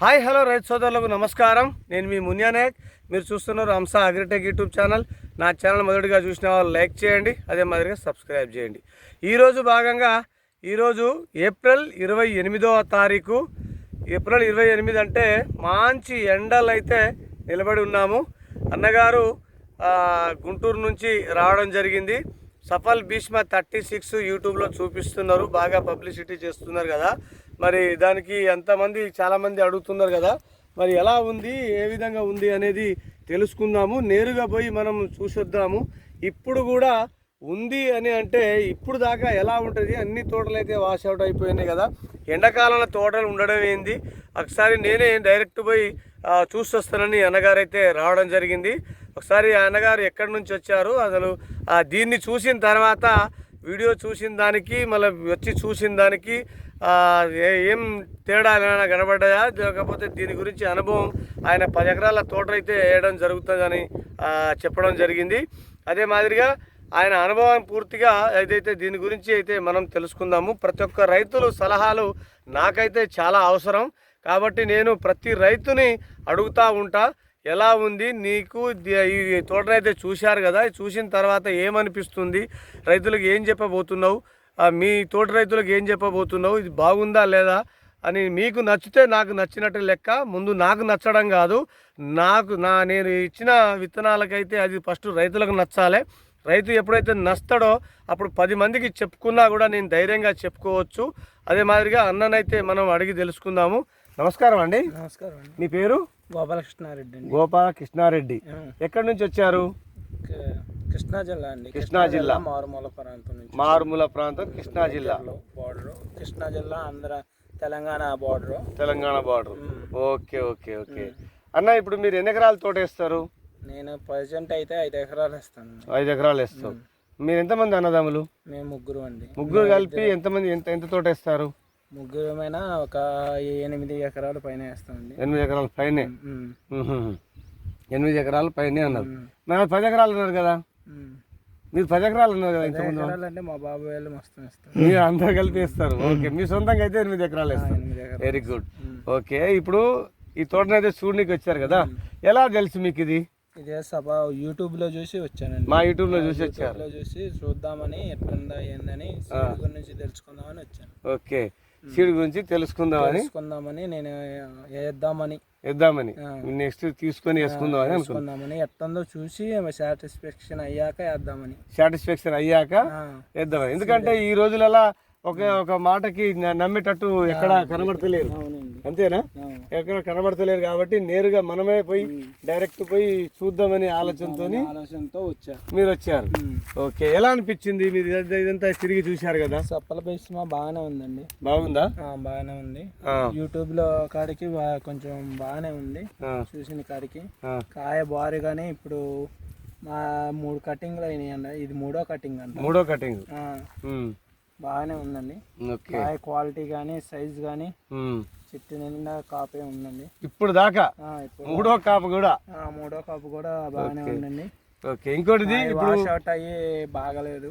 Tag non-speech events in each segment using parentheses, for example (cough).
Hi hello రైతు సోదరులకు నమస్కారం. నేను మీ మున్యానాయక్ మీరు చూస్తున్నారు హంస అగ్రిటెక్ యూట్యూబ్ ఛానల్. నా ఛానల్ మొదటిగా చూసిన వాళ్ళు లైక్ చేయండి అదే మాదిరిగా సబ్స్క్రైబ్ చేయండి. ఈరోజు భాగంగా ఈరోజు ఏప్రిల్ ఇరవై ఎనిమిదవ తారీఖు. ఏప్రిల్ ఇరవై ఎనిమిది అంటే మంచి ఎండలు అయితే నిలబడి ఉన్నాము. అన్నగారు గుంటూరు నుంచి రావడం జరిగింది. సఫల్ భీష్మ థర్టీ సిక్స్ యూట్యూబ్లో చూపిస్తున్నారు. బాగా పబ్లిసిటీ చేస్తున్నారు కదా. మరి దానికి ఎంతమంది చాలామంది అడుగుతున్నారు కదా. మరి ఎలా ఉంది ఏ విధంగా ఉంది అనేది తెలుసుకుందాము. నేరుగా పోయి మనం చూసొద్దాము. ఇప్పుడు కూడా ఉంది అని అంటే ఇప్పుడు దాకా ఎలా ఉంటుంది అన్ని తోటలు అయితే వాష్ అవుట్ అయిపోయినాయి కదా. ఎండాకాలంలో తోటలు ఉండడం ఏంది? ఒకసారి నేనే డైరెక్ట్ పోయి చూసొస్తానని అన్నగారు అయితే రావడం జరిగింది. ఒకసారి అన్నగారు ఎక్కడి నుంచి వచ్చారు అసలు దీన్ని చూసిన తర్వాత వీడియో చూసిన దానికి మళ్ళీ వచ్చి చూసిన దానికి ఏ- ఏం తేడా ఏమైనా కనబడ్డాయా? లేకపోతే దీని గురించి అనుభవం ఆయన పది ఎకరాల తోట అయితే వేయడం జరుగుతుందని చెప్పడం జరిగింది. అదే మాదిరిగా ఆయన అనుభవం పూర్తిగా ఏదైతే దీని గురించి అయితే మనం తెలుసుకుందాము. ప్రతి ఒక్క రైతులు సలహాలు నాకైతే చాలా అవసరం. కాబట్టి నేను ప్రతి రైతుని అడుగుతూ ఉంటా ఎలా ఉంది నీకు ఈ తోటనైతే చూశారు కదా చూసిన తర్వాత ఏమనిపిస్తుంది రైతులకు ఏం చెప్పబోతున్నావు మీ తోట రైతులకు ఏం చెప్పబోతున్నావు? ఇది బాగుందా లేదా? అని మీకు నచ్చితే నాకు నచ్చినట్టు లెక్క ముందు నాకు నచ్చడం కాదు. నాకు నా నేను ఇచ్చిన విత్తనాలకైతే అది ఫస్ట్ రైతులకు నచ్చాలి. రైతు ఎప్పుడైతే నస్తాడో అప్పుడు పది మందికి చెప్పుకున్నా కూడా నేను ధైర్యంగా చెప్పుకోవచ్చు. అదే మాదిరిగా అన్ననైతే మనం అడిగి తెలుసుకుందాము. నమస్కారం అండి. నమస్కారం అండి. మీ పేరు? గోపాలకృష్ణారెడ్డి అండి. గోపా కృష్ణారెడ్డి ఆ, ఎక్కడి నుంచి వచ్చారు? కృష్ణా జిల్లా అండి. కృష్ణా జిల్లా. మారుమూల ప్రాంతం నుంచి మారుమూల ప్రాంతం కృష్ణా జిల్లా. బార్డర్ కృష్ణా జిల్లా Andhra Telangana border Telangana border okay okay okay. అన్న ఇప్పుడు మీరు ఎన్ని ఎకరాల తోట వేస్తారు? నేను ప్రజెంట్ అయితే ఐదు ఎకరాలు ఇస్తాను ఐదు ఎకరాలు వేస్తాం మీరు ఎంతమంది అన్నదమ్ములు? మేము ముగ్గురు అండి. ముగ్గురు కలిపి ఎంతమంది ఎంత ఎంత తోట వేస్తారు? ముగ్గురమైనా ఒక ఎనిమిది ఎకరాలు పైన వేస్తామండి. ఎనిమిది ఎకరాల పైనే. ఎనిమిది ఎకరాల పైనే అన్నారు. మరి పది ఎకరాలు ఉన్నారు కదా. మీరు పది ఎకరాలు ఉన్నారు కదా ఇంతకుముందు? అంటే మా బాబు వాళ్ళు మొత్తం ఇస్తాం మీరు అందరు కలిపి వేస్తారు. ఓకే మీ సొంతంగా అయితే ఎనిమిది ఎకరాలు ఎకరాలు. వెరీ గుడ్ ఓకే ఇప్పుడు ఈ తోటనైతే చూడడానికి వచ్చారు కదా. ఎలా తెలుసు మీకు ఇది? ఇదే సభ యూట్యూబ్లో చూసి వచ్చానండి. మా యూట్యూబ్లో చూసి వచ్చారు. చూసి చూద్దామని ఎట్లుందా ఏందని గురించి తెలుసుకుందామని వచ్చాను. ఓకే సీడ్ గురించి తెలుసుకుందామని. తెలుసుకుందామని నేను వేద్దామని వేద్దామని. నెక్స్ట్ తీసుకొని వేసుకుందామని అనుకున్నాం. తెలుసుకుందామని ఎట్టుందో చూసి సాటిస్ఫాక్షన్ అయ్యాక వేద్దామని. సాటిస్ఫాక్షన్ అయ్యాక వేద్దామని. ఎందుకంటే ఈ రోజులలో ఒక ఒక మాటకి నమ్మేటట్టు ఎక్కడ కనబడతలేరు. అంతేనా? ఎక్కడ కనబడతలేరు కాబట్టి నేరుగా మనమే పోయి డైరెక్ట్ పోయి చూద్దామని ఆలోచనతో ఆలోచనతో వచ్చా. మీరు వచ్చారు. ఓకే ఎలా అనిపించింది? మీరు ఇదంతా- తిరిగి చూశారు కదా? సప్పల బేస్మా బాగానే ఉందండి. బాగుందా? బాగానే ఉంది. యూట్యూబ్లో కాడికి కొంచెం బాగానే ఉంది. చూసిన కాడికి. కాయ బారుగానే ఇప్పుడు మా మూడు కటింగ్లు అయినాయి అండి ఇది మూడో కటింగ్ అంట. మూడో కటింగ్. బాగానే ఉందండి. ఓకే. కాయ క్వాలిటీ కానీ సైజ్ కానీ. చెట్టు నిండా కాపే ఉందండి. ఇప్పుడు దాకా? మూడో కాపు కూడా? మూడో కాపు కూడా బాగానే ఉందండి. ఓకే. ఇంకోటిది ఇప్పుడు వాష్ అవుట్ అయ్యి బాగలేదు.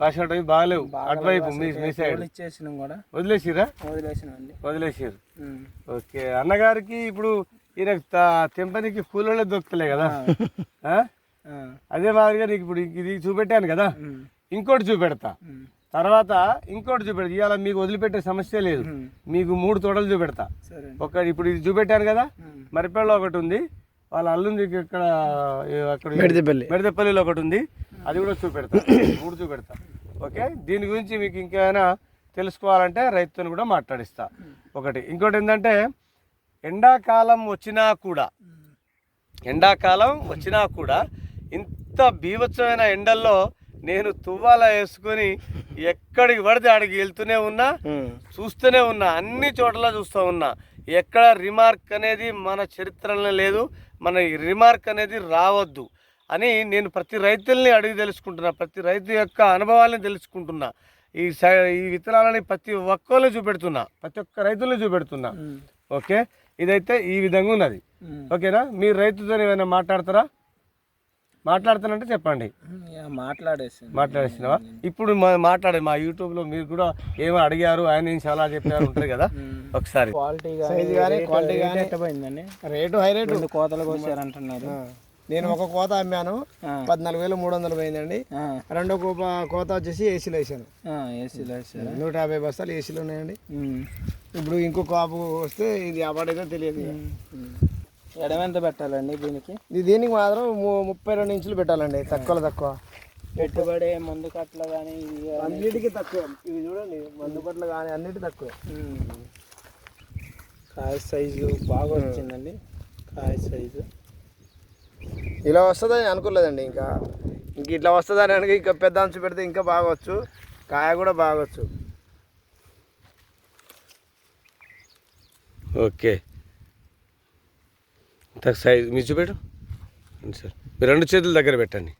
వాష్ అవుట్ అవి బాగాలేవు. అటువైపు మీ సైడ్? ఇచ్చేసినాం కూడా. వదిలేసిరా వదిలేసినాం అండి వదిలేసారు. ఓకే. అన్నగారికి ఇప్పుడు ఈయన తెంపనికి కూలలో దొరుకుతలే కదా? అదే మాదిరిగా నీకు ఇప్పుడు ఇది చూపెట్టాను కదా? ఇంకోటి చూపెడతా. తర్వాత ఇంకోటి చూపెడతా. ఇవాళ మీకు వదిలిపెట్టే సమస్య లేదు. మీకు మూడు తోటలు చూపెడతా. ఒక ఇప్పుడు ఇది చూపెట్టాను కదా. మరిపేళ్ళలో ఒకటి ఉంది. వాళ్ళ అల్లుంది ఇక్కడ అక్కడ మెడిదెపల్లి. మెడదెప్పల్లిలో ఒకటి ఉంది. అది కూడా చూపెడతా. మూడు చూపెడతా. ఓకే? దీని గురించి మీకు ఇంకేమైనా తెలుసుకోవాలంటే రైతుని కూడా మాట్లాడిస్తా. ఒకటి. ఇంకోటి ఏంటంటే ఎండాకాలం వచ్చినా కూడా ఎండాకాలం వచ్చినా కూడా ఇంత బీభత్సమైన ఎండల్లో నేను తువ్వాల వేసుకొని ఎక్కడికి పడితే ఆడికి వెళ్తూనే ఉన్నా చూస్తూనే ఉన్నా అన్ని చోట్ల చూస్తూ ఉన్నా. ఎక్కడ రిమార్క్ అనేది మన చరిత్రలో లేదు మన రిమార్క్ అనేది రావద్దు అని నేను ప్రతి రైతుల్ని అడిగి తెలుసుకుంటున్నా ప్రతి రైతు యొక్క అనుభవాలను తెలుసుకుంటున్నా. ఈ స- ఈ విత్తనాలని ప్రతి ఒక్కరిని చూపెడుతున్నా ప్రతి ఒక్క రైతుల్ని చూపెడుతున్నా. ఓకే? ఇదైతే ఈ విధంగా ఉన్నది. ఓకేనా? మీరు రైతుతో ఏమైనా మాట్లాడతారా? మాట్లాడతానంటే చెప్పండి. మాట్లాడేసి మాట్లాడేసినావా? ఇప్పుడు మా- మాట్లాడే మా యూట్యూబ్లో మీరు కూడా ఏమో అడిగారు ఆయన ఏం చాలా చెప్పారు ఉంటుంది కదా? (laughs) ఒకసారి. క్వాలిటీ quality గానీ. ఎట్టపోయిందండి రేటు హై రేటు. వచ్చారంటున్నారు ఆ. నేను ఒక కోత అమ్మాను. పద్నాలుగు వేలు మూడు వందలు పోయిందండి. రెండో కోప కోత వచ్చేసి ఏసీలో వేసాను. ఆ, ఏసీలో వేసారా? నూట యాభై బస్తాలు ఏసీలో ఉన్నాయండి. ఇప్పుడు ఇంకో కాపు వస్తే ఇది అవార్డైతే తెలియదు. ఎడమ ఎంత పెట్టాలండి దీనికి? ఇది దీనికి మాత్రం ముప్పై రెండు ఇంచులు పెట్టాలండి తక్కువలో తక్కువ. పెట్టుబడి మందు కట్టలు కానీ. అన్నిటికీ తక్కువ. ఇవి చూడండి మందు పట్ల కానీ అన్నిటి తక్కువ. కాయ సైజు బాగా వచ్చిందండి. కాయ సైజు. ఇలా వస్తుందని అనుకోలేదండి ఇంకా. ఇంక ఇట్లా వస్తుందని అనగా ఇంకా పెద్ద అంచు పెడితే ఇంకా బాగొచ్చు. కాయ కూడా బాగొచ్చు. ఓకే. సైజ్ మీరు చూపెట్టు. సార్. మీరు రెండు చేతుల దగ్గర పెట్టండి.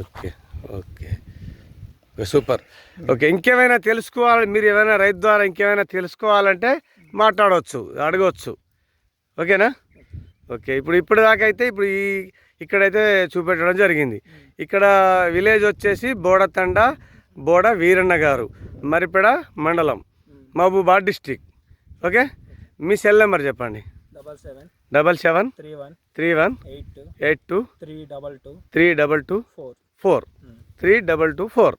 Okay okay. సూపర్. ఓకే ఇంకేమైనా తెలుసుకోవాలి? మీరు ఏమైనా రైతు ద్వారా ఇంకేమైనా తెలుసుకోవాలంటే మాట్లాడవచ్చు అడగవచ్చు ఓకేనా? ఓకే ఇప్పుడు ఇప్పుడు దాకా అయితే ఇప్పుడు ఈ ఇక్కడైతే చూపెట్టడం జరిగింది. ఇక్కడ విలేజ్ వచ్చేసి బోడతండ బోడ వీరన్న గారు మరిపెడ మండలం మహబూబాద్ డిస్టిక్. ఓకే? మీ సెల్ నెంబర్ చెప్పండి. Double seven three one three one eight two eight two three double two three double two four four three double two four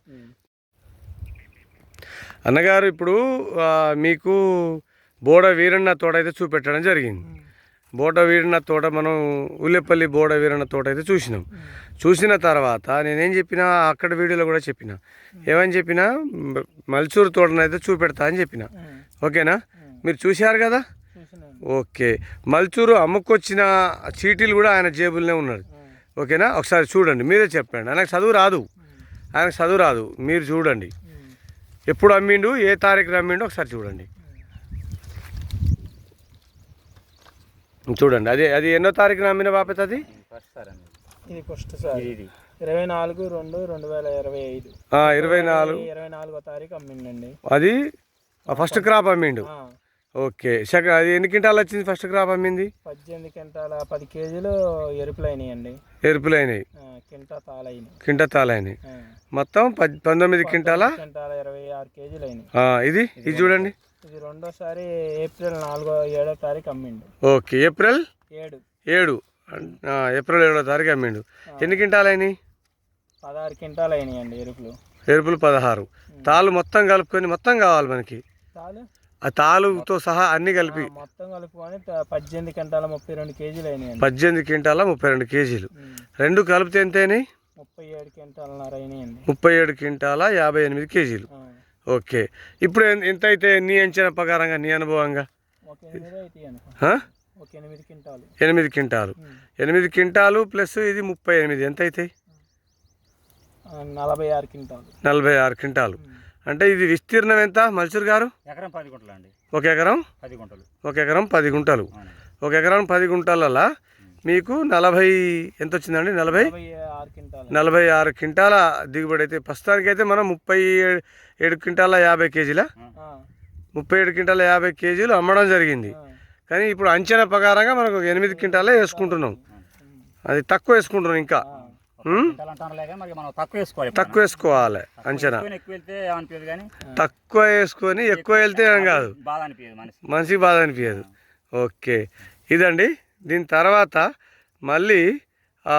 అన్నగారు ఇప్పుడు మీకు బోడ వీరన్న తోట అయితే చూపెట్టడం జరిగింది. బోడ వీరన్న తోట మనం ఉల్లిపల్లి బోడ వీరన్న తోట అయితే చూసినాం. చూసిన తర్వాత నేనేం చెప్పినా అక్కడ వీడియోలో కూడా చెప్పిన. ఏమని చెప్పిన మల్చూరు తోటనైతే చూపెడతా అని చెప్పిన. ఓకేనా? మీరు చూశారు కదా? ఓకే. మల్చూరు అమ్ముకొచ్చిన చీటీలు కూడా ఆయన జేబుల్నే ఉన్నాడు ఓకేనా? ఒకసారి చూడండి. మీరే చెప్పండి. ఆయనకు చదువు రాదు. ఆయనకు చదువు రాదు. మీరు చూడండి. ఎప్పుడు అమ్మిండు? ఏ తారీఖున అమ్మిండు? ఒకసారి చూడండి. చూడండి. అది అది ఎన్నో తారీఖున అమ్మిన బాపత్ అది? ఇది ఫస్ట్ సార్. ఇరవై నాలుగు రెండు రెండు వేల ఇరవై ఐదు. ఆ, ఇరవై నాలుగు. ఇరవై నాలుగో తారీఖు అమ్మిండండి. అది? ఫస్ట్. క్రాప్ అమ్మిండు. ఆ, ఓకే. సెకండ్ అది ఎన్ని క్వింటాలు వచ్చింది ఫస్ట్ క్రాప్ అమ్మింది? పద్దెనిమిది క్వింటాల పది కేజీలు ఎరుపులు అయినాయండి. ఎరుపులు అయినాయి. కింటా తాళైనాయి కింటతాలు అయినాయి ఆ, మొత్తం పంతొమ్మిది క్వింటాల? క్వింటాల ఇరవై ఆరు కేజీలు అయినాయి. ఇది? ఇది చూడండి. ఇది రెండోసారి ఏప్రిల్ నాలుగో ఏడో తారీఖు అమ్మిండు. ఓకే. ఏప్రిల్? ఏడు. ఏడు. ఏప్రిల్ ఏడో తారీఖు అమ్మిండు. ఎన్ని క్వింటాలు అయినాయి? పదహారు క్వింటాలు అయినాయండి ఎరుపులు. ఎరుపులు పదహారు. తాళ్ళు మొత్తం కలుపుకొని మొత్తం కావాలి మనకి. తాలు ఆ తాలుతో సహా అన్ని కలిపి మొత్తం కలుపుకొని పద్దెనిమిది క్వింటాల ముప్పై రెండు కేజీలు అయినాయండి పద్దెనిమిది క్వింటాల ముప్పై రెండు కేజీలు. రెండు కలిపితే ఎంత అయినాయి? ముప్పై ఏడు క్వింటాలన్నర అయినాయండి ముప్పై ఏడు క్వింటాల యాభై ఎనిమిది కేజీలు. ఓకే. ఇప్పుడు ఎంత అయితే నీ అంచనా ప్రకారంగా నీ అనుభవంగా? ఎనిమిది క్వింటాలు. ఎనిమిది క్వింటాలు. ప్లస్ ఇది ముప్పై ఎనిమిది. ఎంత అవుతాయి నలభై ఆరు క్వింటాలు. నలభై ఆరు క్వింటాలు. అంటే ఇది విస్తీర్ణం ఎంత మల్సూర్ గారు? ఎకరం పది గుంటలు అండి. ఒక ఎకరం? పది గుంటలు. ఒక ఎకరం పది గుంటలు. ఒక ఎకరం పది గుంటలలా మీకు నలభై ఎంత వచ్చిందండి? నలభై? నలభై ఆరు క్వింటాలు. దిగుబడి అయితే ప్రస్తుతానికి అయితే మనం ముప్పై ఏడు క్వింటాల యాభై కేజీల? ముప్పై ఏడు క్వింటాల యాభై కేజీలు అమ్మడం జరిగింది. కానీ ఇప్పుడు అంచనా ప్రకారంగా మనకు ఎనిమిది క్వింటాలే వేసుకుంటున్నాం. అది తక్కువ వేసుకుంటున్నాం ఇంకా. తక్కువ వేసుకోవాలి అంచనా. తక్కువ వేసుకొని ఎక్కువ వెళ్తే ఏం కాదు. మనిషికి. బాధ అనిపించదు ఓకే. ఇదండి. దీని తర్వాత మళ్ళీ ఆ,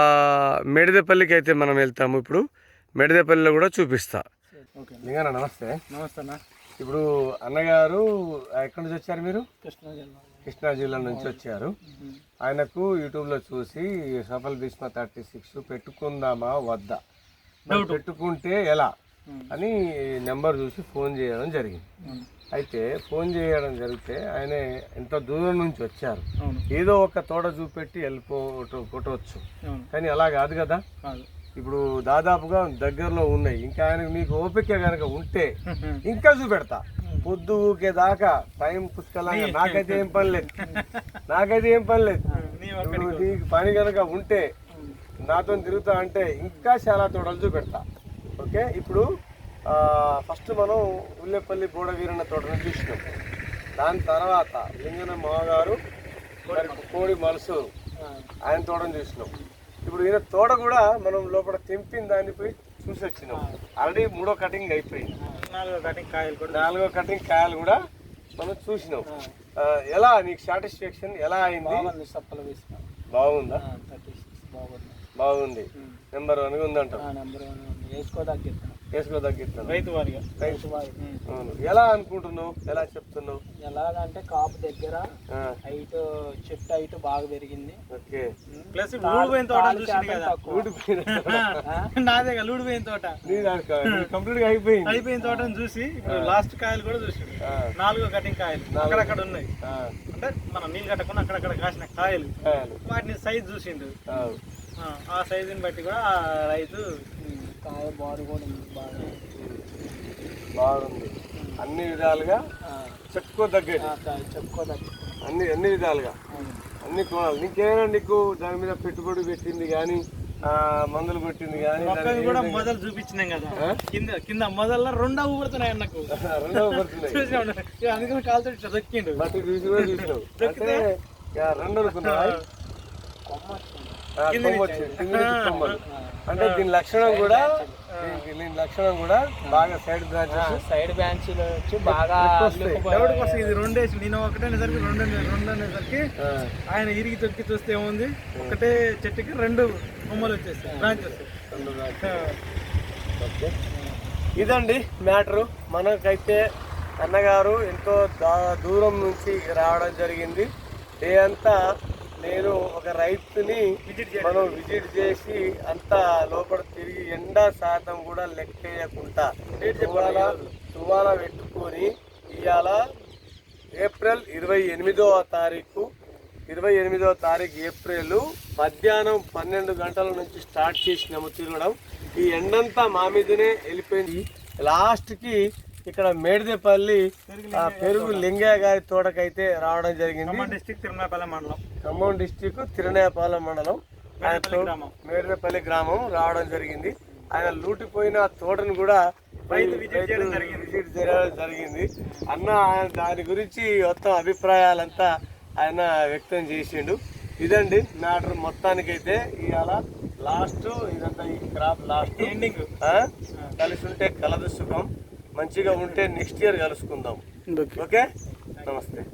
మెడిదపల్లికి అయితే మనం వెళ్తాము ఇప్పుడు. మెడిదపల్లిలో కూడా చూపిస్తా. నమస్తే. నమస్తే ఇప్పుడు అన్నగారు ఎక్కడి నుంచి వచ్చారు మీరు? కృష్ణా జిల్లా. కృష్ణా జిల్లా నుంచి వచ్చారు. ఆయనకు యూట్యూబ్లో చూసి సఫల్ భీష్మ థర్టీ సిక్స్ పెట్టుకుందామా వద్దా? పెట్టుకుంటే ఎలా? అని నెంబర్ చూసి ఫోన్ చేయడం జరిగింది. అయితే ఫోన్ చేయడం జరిగితే ఆయన ఎంత దూరం నుంచి వచ్చారు? ఏదో ఒక తోట చూపెట్టి వెళ్ళిపో కొట్టవచ్చు. అవును కానీ అలా కాదు కదా? కాదు. ఇప్పుడు దాదాపుగా దగ్గరలో ఉన్నాయి. ఇంకా ఆయనకు మీకు ఓపిక కనుక ఉంటే ఇంకా చూపెడతా. పొద్దు ఊకే దాకా టైం పుష్కలంగా నాకైతే ఏం పని లేదు. నాకైతే ఏం పని లేదు. నువ్వు నీకు పని కనుక ఉంటే నాతో తిరుగుతా అంటే ఇంకా చాలా తోటలు చూపెడతా. ఓకే? ఇప్పుడు ఫస్ట్ మనం ఉల్లేపల్లి బోడవీరన్న తోటను చూసినాం. దాని తర్వాత లింగన మామగారు కోడి మలసూరు ఆయన తోటను చూసినాం. ఇప్పుడు ఈయన తోట కూడా మనం లోపల తెంపిన దాన్ని పోయి చూసి వచ్చినాం ఆల్రెడీ మూడో కటింగ్ అయిపోయింది. నాలుగో కటింగ్ కాయలు కూడా నాలుగో కటింగ్ కాయలు కూడా మనం చూసినాం. ఎలా నీకు సాటిస్ఫాక్షన్ ఎలా అయింది? బాగుంది సప్పలు వేసిన. బాగుంది? బాగుంది. నెంబర్ వన్ ఉందంటావు నెంబర్ వన్ ఉంది. వేసుకోదగ్గిస్తాను వేసుకోదగ్గిస్తాను రైతు వారిగా రైతు వారి. అవును. ఎలా అనుకుంటున్నావు? ఎలా చెప్తున్నావు? ఎలాగంటే కాపు దగ్గర ఆ, హైట్ చెట్టు హైట్ బాగా పెరిగింది. ఓకే. ప్లస్ ఊడిపోయిన తోట చూసిండు కదా. నాదే లూడిపోయిన తోట. కంప్లీట్గా అయిపోయింది. అయిపోయిన తోటను చూసి ఇప్పుడు లాస్ట్ కాయలు కూడా చూసాడు. ఆ, నాలుగో కటింగ్ కాయలు. అక్కడక్కడ ఉన్నాయి. అంటే మనం నీళ్ళు కట్టకుండా అక్కడక్కడ కాసిన కాయలు. కాయాలి. వాటిని సైజ్ చూసిండు. ఆ, సైజుని బట్టి కూడా ఆ రైతు కాయ బారు కూడా ఉంది బాగా. బాగుంది. అన్ని విధాలుగా చెప్పుకోదగ్గది చెప్పుకోదగ్గ అన్ని అన్ని విధాలుగా. అన్ని కోణాలు. నీకేమైనా నీకు దాని మీద పెట్టుబడి పెట్టింది కానీ మందులు కొట్టింది కానీ కూడా మొదలు చూపించినాం కదా? కింద కింద మొదల్లో రెండో రెండవ పడుతున్నాయి (laughs) చూసినాం ఇక అందుకని కాలుతో ఇట్లా దొక్కిండు బట్టి చూసి కూడా చూసినావు. అంటే రెండు అనుకున్నావా? అంటే దీని లక్షణం కూడా దీని లక్షణం కూడా బాగా సైడ్ బ్రాంచెస్. సైడ్ బ్రాంచీలు వచ్చి బాగా వస్తాయి. డౌట్ కోసం ఇది రెండేసి నేను ఒకటే అనేసరికి రెండు రెండు అనేసరికి ఆయన ఇరిగి తొక్కి చూస్తే ఏముంది? ఒకటే చెట్టుకి రెండు కొమ్మలు వచ్చేస్తాయి బ్రాంచెస్. ఇదండి మ్యాటరు. మనకైతే అన్నగారు ఎంతో దూరం నుంచి రావడం జరిగింది. అంతా నేను ఒక రైతుని మనం విజిట్ చేసి అంతా లోపల తిరిగి ఎండ శాతం కూడా లెక్కేయకుండా తువాల తువాల పెట్టుకొని ఇవాళ ఏప్రిల్ ఇరవై ఎనిమిదవ తారీఖు ఇరవై ఎనిమిదవ తారీఖు ఏప్రిల్ మధ్యాహ్నం పన్నెండు గంటల నుంచి స్టార్ట్ చేసినాము తిరగడం. ఈ ఎండంతా మా మీదనే వెళ్ళిపోయింది. లాస్ట్కి ఇక్కడ మేడిదేపల్లి ఆ, పెరుగు లింగయ్య గారి తోటకైతే రావడం జరిగింది. డిస్టిక్ తిరుమలపల్లి మండలం. ఖమ్మం డిస్టిక్ తిరునేపాలెం మండలం. ఆయన. మేడిపల్లి గ్రామం. రావడం జరిగింది. ఆయన లూటిపోయిన తోటను కూడా విజిట్ చేయడం జరిగింది. విజిట్ చేయడం జరిగింది. అన్న ఆయన దాని గురించి మొత్తం అభిప్రాయాలంతా ఆయన వ్యక్తం చేసిండు. ఇదండి మ్యాటర్ మొత్తానికైతే. ఇవాళ లాస్ట్ ఇదంతా ఈ క్రాప్ లాస్ట్. ఎండింగ్. కలిసి ఉంటే కలదు సుఖం మంచిగా ఉంటే నెక్స్ట్ ఇయర్ కలుసుకుందాం. ఓకే? నమస్తే.